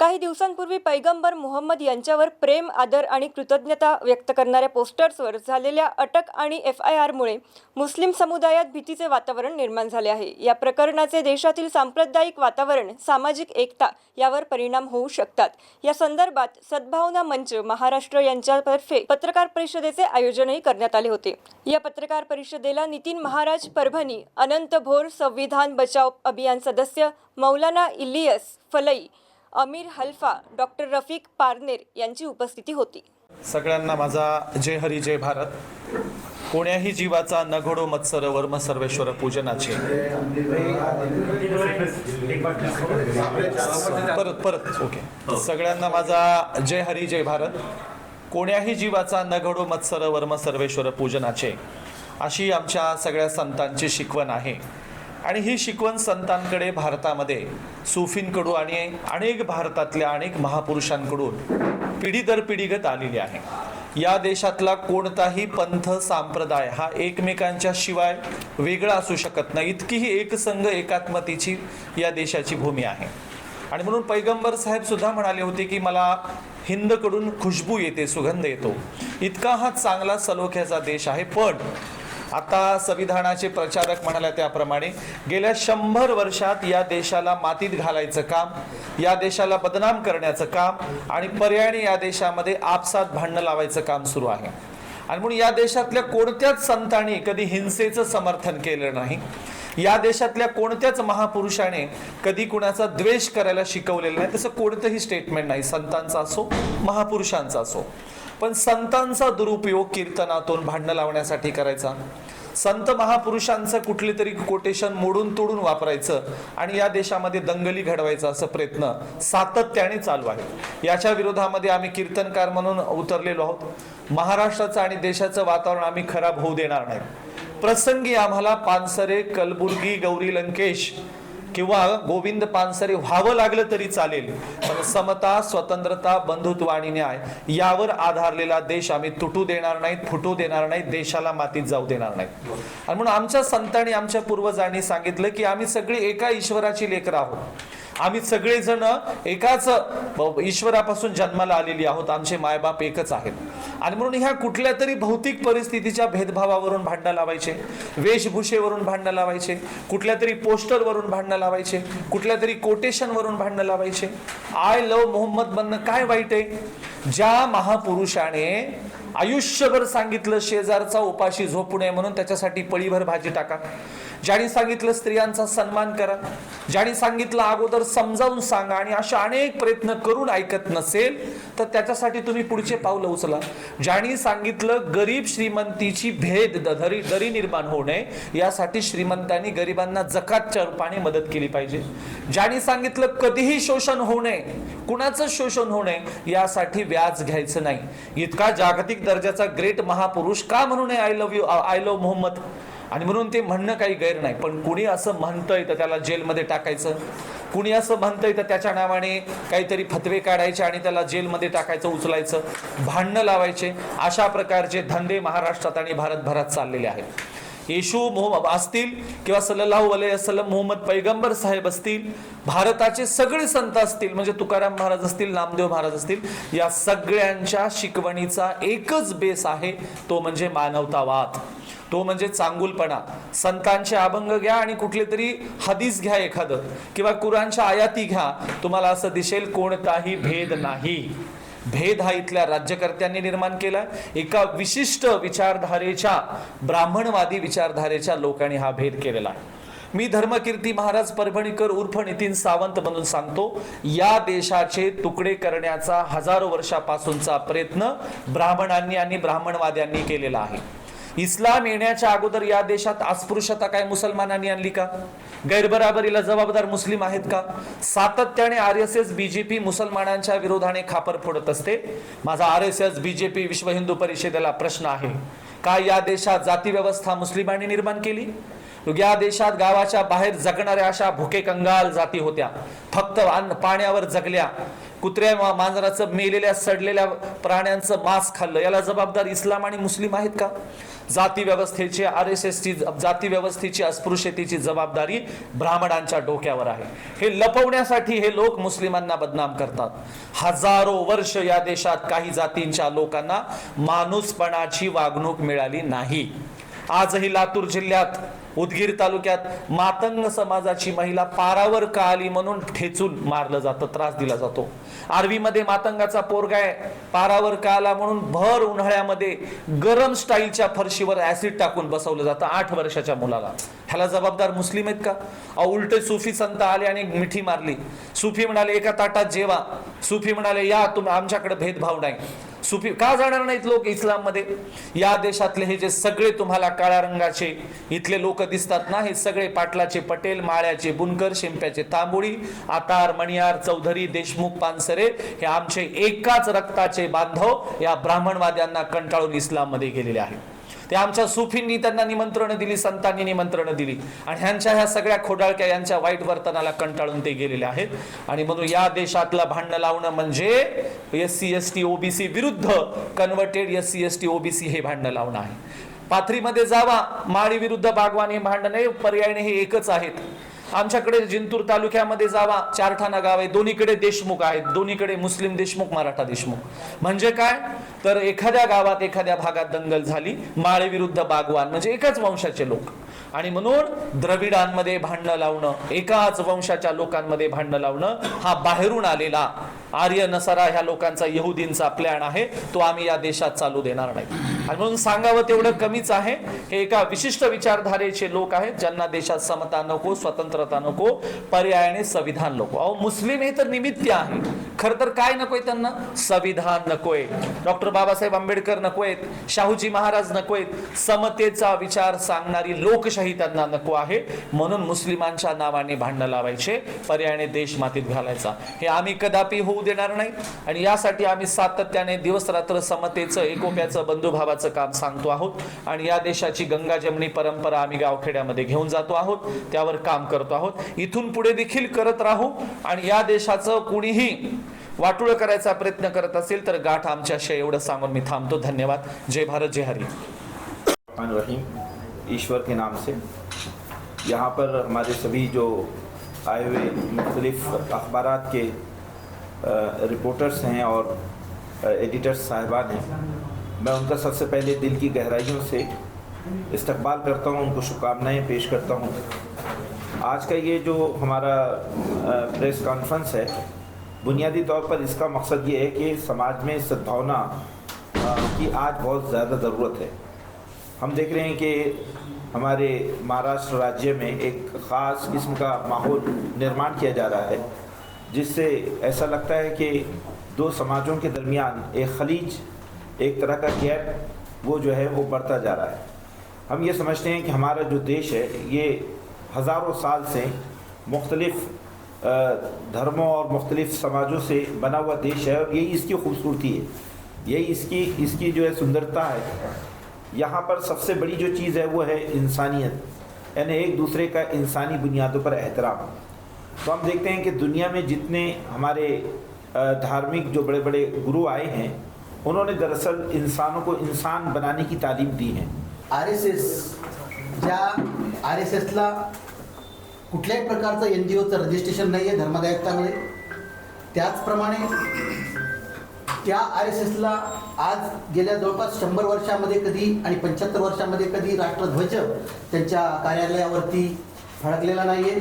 काही दिवसांपूर्वी पैगंबर मोहम्मद यांच्यावर प्रेम आदर आणि कृतज्ञता व्यक्त करणाऱ्या पोस्टर्सवर झालेल्या अटक आणि एफ आय आरमुळे मुस्लिम समुदायात भीतीचे वातावरण निर्माण झाले आहे. या प्रकरणाचे देशातील सांप्रदायिक वातावरण सामाजिक एकता यावर परिणाम होऊ शकतात. या संदर्भात सद्भावना मंच महाराष्ट्र यांच्यातर्फे पत्रकार परिषदेचे आयोजनही करण्यात आले होते. या पत्रकार परिषदेला नितीन महाराज परभणी अनंत भोर संविधान बचाव अभियान सदस्य मौलाना इलियस फलई अमीर हल्फा डॉक्टर रफिक पारनेर यांची उपस्थिती होती. सगळ्यांना माझा जय हरी जय भारत. कोण्याही जीवाचा न घडो मत्सर वर्म सर्वेश्वर पूजनाचे. परत परत ओके. सगळ्यांना माझा जय हरी जय भारत. कोण्याही जीवाचा न घडो मत्सर वर्म सर्वेश्वर पूजनाचे. अशी आमच्या सगळ्या संतांची शिकवण आहे. आणि ही शिकवण संतांकडे भारतामध्ये सुफींकडून आणि अनेक भारतातल्या अनेक महापुरुषांकडून पिढी दर पिढीगत आलेली आहे. या देशातला कोणताही पंथ संप्रदाय हा एकमेकांच्या शिवाय वेगळा असू शकत नाही. इतकीही एकसंघ एकात्मतेची या देशाची भूमी आहे. आणि म्हणून पैगंबर साहेब सुद्धा म्हणाले होते की मला हिंदकडून खुशबू येते सुगंध येतो. इतका हा चांगला सलोख्याचा देश आहे. पण आता संविधानाचे प्रचारक म्हणाल्या त्याप्रमाणे गेल्या शंभर वर्षात या देशाला मातीत घालायचं काम या देशाला बदनाम करण्याचं काम आणि पर्यायाने या देशामध्ये आपसात भांडणं लावायचं काम सुरू आहे. आणि म्हणून या देशातल्या कोणत्याच संतांनी कधी हिंसेचं समर्थन केलं नाही. या देशातल्या कोणत्याच महापुरुषाने कधी कुणाचा द्वेष करायला शिकवलेला नाही. तसं कोणतंही स्टेटमेंट नाही. संतांचा असो महापुरुषांचा असो. पण संतांचा दुरुपयोग कीर्तनातून भांडणं लावण्यासाठी करायचा. संत महापुरुषांचं कुठले तरी कोटेशन मोडून तोडून वापरायचं आणि या देशामध्ये दंगली घडवायचा असं प्रयत्न सातत्याने चालू आहे. याच्या विरोधामध्ये आम्ही कीर्तनकार म्हणून उतरलेलो आहोत. महाराष्ट्राचं आणि देशाचं वातावरण आम्ही खराब होऊ देणार नाही. प्रसंगी आम्हाला पानसरे कलबुर्गी गौरी लंकेश किंवा गोविंद पानसरे व्हावं लागलं तरी चालेल. पण समता स्वतंत्रता बंधुत्व आणि न्याय यावर आधारलेला देश आम्ही तुटू देणार नाहीत फुटू देणार नाहीत देशाला मातीत जाऊ देणार नाही. आणि म्हणून आमच्या संतांनी आमच्या पूर्वजांनी सांगितलं की आम्ही सगळी एका ईश्वराची लेकर आहोत. आम्ही सगळेजण एकाच ईश्वरापासून जन्माला आलेली आहोत. आमचे मायबाप एकच आहेत. आणि म्हणून ह्या कुठल्या तरी भौतिक परिस्थितीच्या भेदभावावरून भांडणं लावायचे. वेशभूषेवरून भांडणं लावायचे. कुठल्या तरी पोस्टरवरून भांडणं लावायचे. कुठल्या तरी कोटेशनवरून भांडणं लावायचे. आय लव मोहम्मद बनणं काय वाईट आहे? ज्या महापुरुषाने आयुष्यभर सांगितलं शेजारचा उपाशी झोपू नये म्हणून त्याच्यासाठी पळीभर भाजी टाका. ज्याने सांगितलं स्त्रियांचा सन्मान करा ज्याने सांगितलं अगोदर समजावून सांगा आणि अशा अनेक प्रयत्न करून ऐकत नसेल तर त्याच्यासाठी तुम्ही पुढचे पावलं उचला. ज्याने सांगितलं गरीब श्रीमंतीची भेद दरी दरी निर्माण होऊ नये यासाठी श्रीमंतांनी गरिबांना जकातच्या रूपाने मदत केली पाहिजे. ज्याने सांगितलं कधीही शोषण होऊ नये कुणाचं शोषण होऊ नये यासाठी व्याज घ्यायचं नाही. इतका जागतिक दर्जाचा ग्रेट महापुरुष का म्हणू नये I love you I love Muhammad? आणि म्हणून ते म्हणणं काही गैर नाही. पण कुणी असं म्हणतंय तर त्याला जेलमध्ये टाकायचं? कुणी असं म्हणतंय तर त्याच्या नावाने काहीतरी फतवे काढायचे आणि त्याला जेलमध्ये टाकायचं उचलायचं भांडणं लावायचे? अशा प्रकारचे धंदे महाराष्ट्रात आणि भारतभरात चाललेले आहेत. येशू मोहम्मद असतील किंवा सल्लाहू अलैहि मोहम्मद पैगंबर साहेब असतील भारताचे सगळे संत असतील म्हणजे तुकाराम महाराज असतील नामदेव महाराज असतील या सगळ्यांच्या शिकवणीचा एकच बेस आहे तो म्हणजे मानवतावाद. तो म्हणजे चांगुलपणा. संतांचे अभंग घ्या आणि कुठले तरी हदीस घ्या एखादं किंवा कुराणच्या आयाती घ्या. तुम्हाला असं दिसेल कोणताही भेद नाही. भेद हा इथल्या राज्यकर्त्यांनी निर्माण केला. एका विशिष्ट विचारधारेच्या ब्राह्मणवादी विचारधारेच्या लोकांनी हा भेद केलेला. आहे मी धर्मकीर्ती महाराज परभणीकर उर्फ नितीन सावंत म्हणून सांगतो या देशाचे तुकडे करण्याचा हजारो वर्षापासूनचा प्रयत्न ब्राह्मणांनी आणि ब्राह्मणवाद्यांनी केलेला आहे. इस्लाम येण्याच्या अगोदर या देशात अस्पृश्यता काय मुसलमानांनी आणली का? गैरबराबरीला जबाबदार मुस्लिम आहेत का? सातत्याने आर एस एस बीजेपी मुसलमानांच्या विरोधाने खापर फोडत असते. माझा आर एस एस बीजेपी विश्व हिंदू परिषदेला प्रश्न आहे. का या देशात जाती व्यवस्था मुस्लिमांनी निर्माण केली? या देशात गावाच्या बाहेर जगणाऱ्या अशा भुके कंगाल जाती होत्या. फक्त अन्न पाण्यावर जगल्या. कुत्र्या मांजराचं मेलेल्या सडलेल्या प्राण्यांचं मांस खाल्लं. याला जबाबदार इस्लाम आणि मुस्लिम आहेत का? जाती व्यवस्थेची आर एस एसची जाती व्यवस्थेची अस्पृश्यतेची जबाबदारी ब्राह्मणांच्या डोक्यावर आहे. हे लपवण्यासाठी हे लोक मुस्लिमांना बदनाम करतात. हजारो वर्ष या देशात काही जातींच्या लोकांना माणूसपणाची वागणूक मिळाली नाही. आजही लातूर जिल्ह्यात उदगीर तालुक्यात मातंग समाजाची महिला पारावर का आली म्हणून ठेचून मारलं जातं त्रास दिला जातो. आर्वीमध्ये मातंगाचा पोरगा आहे पारावर का आला म्हणून भर उन्हाळ्यामध्ये गरम स्टाईलच्या फरशीवर ऍसिड टाकून बसवलं जातं आठ वर्षाच्या मुलाला. ह्याला जबाबदार मुस्लिम आहेत का? उलटे सुफी संत आले आणि मिठी मारली. सुफी म्हणाले एका ताटात जेवा. सुफी म्हणाले या तुम्ही आमच्याकडे भेदभाव नाही. सुफी का जाणार नाहीत लोक इस्लाममध्ये? या देशातले हे जे सगळे तुम्हाला काळ्या रंगाचे इथले लोक दिसतात ना हे सगळे पाटलाचे पटेल माळ्याचे बुनकर शिंप्याचे तांबोळी आतार मणियार चौधरी देशमुख पानसरे हे आमचे एकाच रक्ताचे बांधव या ब्राह्मणवाद्यांना कंटाळून इस्लाममध्ये गेलेले आहेत. ते आमच्या सुफींनी त्यांना निमंत्रण दिली संतांनी निमंत्रण दिली. आणि ह्यांच्या ह्या सगळ्या खोडाळक्या यांच्या वाईट वर्तनाला कंटाळून ते गेलेले आहेत. आणि म्हणून या देशातला भांडण लावणं म्हणजे S C S T OBC विरुद्ध converted S C S T OBC हे भांडणं लावणं आहे. पाथरीमध्ये जावा माळी विरुद्ध बागवान हे भांडण पर्यायने हे एकच आहेत. आमच्याकडे जिंतूर तालुक्यामध्ये जावा चारठाणा गाव आहे. दोन्हीकडे देशमुख आहेत. दोन्हीकडे मुस्लिम देशमुख मराठा देशमुख. म्हणजे काय? तर एखाद्या गावात एखाद्या भागात दंगल झाली. माळे विरुद्ध बागवान. म्हणजे एकाच वंशाचे लोक. आणि म्हणून द्रविडांमध्ये भांडणं लावणं एकाच वंशाच्या लोकांमध्ये भांडणं लावणं हा बाहेरून आलेला आर्य नसारा ह्या लोकांचा यहुदींचा प्लॅन आहे. तो आम्ही या देशात चालू देणार नाही. आणि म्हणून सांगावं तेवढं कमीच आहे. हे एका विशिष्ट विचारधारेचे लोक आहेत ज्यांना देशात समता नको स्वतंत्रता नको पर्यायाने संविधान नको. अहो मुस्लिम हे तर निमित्त आहे. खर तर काय नकोय त्यांना? संविधान नकोय. डॉक्टर बाबासाहेब आंबेडकर नकोयत शाहूजी महाराज नकोयत समतेचा विचार सांगणारी लोकशाही त्यांना नको आहे. म्हणून मुस्लिमांच्या नावाने भांडणं लावायचे पर्यायाने देश मातीत घालायचा. हे आम्ही कदापि होऊ देणार नाही. आणि यासाठी आम्ही सातत्याने दिवस रात्र समतेचं एकोप्याचं बंधुभावाचं काम सांगतो आहोत. आणि या देशाची गंगा जमणी परंपरा आम्ही गावखेड्यामध्ये घेऊन जातो आहोत. त्यावर काम करतो आहोत. इथून पुढे देखील करत राहू. आणि या देशाचं कुणीही वाटोळं करायचा प्रयत्न करत असेल तर गाठ आमच्याशी एवढं सांगून मी थांबतो. धन्यवाद. जय भारत, जय हरी. रहीम, ईश्वर के नाम से। यहाँ पर हमारे सभी जो आए हुए मुख्तलिफ़ अखबार के रिपोर्टर्स हैं और एडिटर्स साहिबान हैं, मैं उनका सबसे पहले दिल की गहराइयों से इस्तकबाल करता हूँ, उनको शुभकामनाएँ पेश करता हूँ। आज का ये जो हमारा प्रेस कॉन्फ्रेंस है बुनियादी तौर पर इसका मकसद ये है कि समाज में सद्भावना की आज बहुत ज़्यादा ज़रूरत है। हम देख रहे हैं कि हमारे महाराष्ट्र राज्य में एक ख़ास किस्म का माहौल निर्माण किया जा रहा है, जिससे ऐसा लगता है कि दो समाजों के दरमियान एक खलीज, एक तरह का गैप, वो जो है, वो बढ़ता जा रहा है। हम ये समझते हैं कि हमारा जो देश है, ये हज़ारों साल से मुख्तलिफ़ धर्मों और मुख्तलिफ़ समाजों से बना हुआ देश है और यही इसकी खूबसूरती है। यही इसकी इसकी जो है सुंदरता है। यहाँ पर सबसे बड़ी जो चीज़ है वो है इंसानियत, यानी एक दूसरे का इंसानी बुनियादों पर एहतराम। तो हम देखते हैं कि दुनिया में जितने हमारे धार्मिक जो बड़े बड़े गुरु आए हैं, उन्होंने दरअसल इंसानों को इंसान बनाने की तालीम दी है। आर एस एस, या आर एस एसला कुठल्याही प्रकारचं एन जी ओचं रजिस्ट्रेशन नाही आहे धर्मादायकतामुळे त्याचप्रमाणे त्या आर एस एसला आज गेल्या जवळपास शंभर वर्षामध्ये कधी आणि पंच्याहत्तर वर्षामध्ये कधी राष्ट्रध्वज त्यांच्या कार्यालयावरती फडकलेला नाही आहे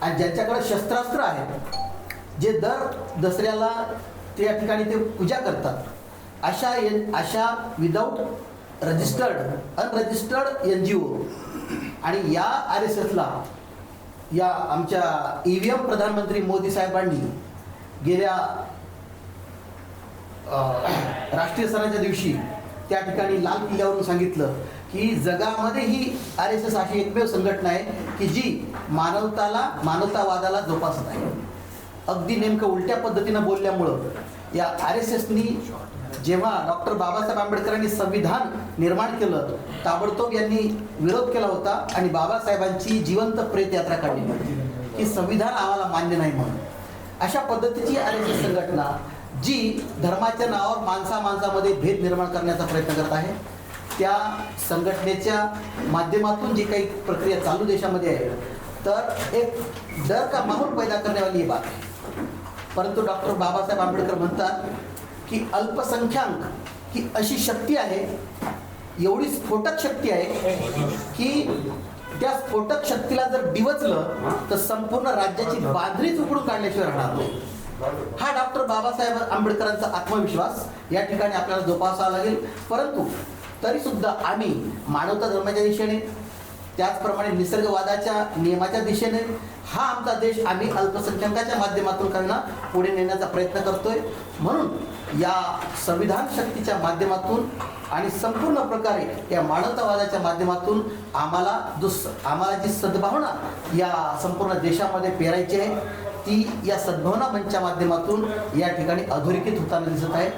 आणि ज्यांच्याकडे शस्त्रास्त्र आहेत जे दर दसऱ्याला ते या ठिकाणी ते पूजा करतात अशा एन अशा without registered unregistered N G O आणि या आर एस एसला या आमच्या ई व्ही एम प्रधानमंत्री मोदी साहेबांनी गेल्या राष्ट्रीय सणाच्या दिवशी त्या ठिकाणी लाल किल्ल्यावरून सांगितलं की जगामध्ये ही आर एस एस अशी एकमेव संघटना आहे की जी मानवताला मानवतावादाला जोपासत आहे. अगदी नेमकं उलट्या पद्धतीनं बोलल्यामुळं या आर एस एसनी जेव्हा डॉक्टर बाबासाहेब आंबेडकरांनी संविधान निर्माण केलं ताबडतोब यांनी विरोध केला होता आणि बाबासाहेबांची जिवंत प्रेत यात्रा काढली. होती की संविधान आम्हाला मान्य नाही म्हणून. अशा पद्धतीची आर एस एस संघटना जी धर्माच्या नावावर माणसा माणसामध्ये भेद निर्माण करण्याचा प्रयत्न करत आहे त्या संघटनेच्या माध्यमातून जी काही प्रक्रिया चालू देशामध्ये आहे तर एक डर का माहोल पैदा करण्यावाली ही बात आहे. परंतु डॉक्टर बाबासाहेब आंबेडकर म्हणतात की अल्पसंख्याक ही अशी शक्ती आहे एवढी स्फोटक शक्ती आहे की त्या स्फोटक शक्तीला जर डिवचलं तर संपूर्ण राज्याची बांधणीच उकडून काढल्याशिवाय राहणार नाही. हा डॉक्टर बाबासाहेब आंबेडकरांचा आत्मविश्वास या ठिकाणी आपल्याला जोपासावा लागेल. परंतु तरी सुद्धा आम्ही मानवता धर्माच्या दिशेने त्याचप्रमाणे निसर्गवादाच्या नियमाच्या दिशेने हा आमचा देश आम्ही अल्पसंख्याकाच्या माध्यमातून करणार पुढे नेण्याचा प्रयत्न करतोय. म्हणून या संविधान शक्तीच्या माध्यमातून आणि संपूर्ण प्रकारे या मानवतावादाच्या माध्यमातून आम्हाला जो स- आम्हाला जी सद्भावना या संपूर्ण देशामध्ये पेरायची आहे ती या सद्भावना मंचच्या माध्यमातून या ठिकाणी अधोरेखित होताना दिसत आहे.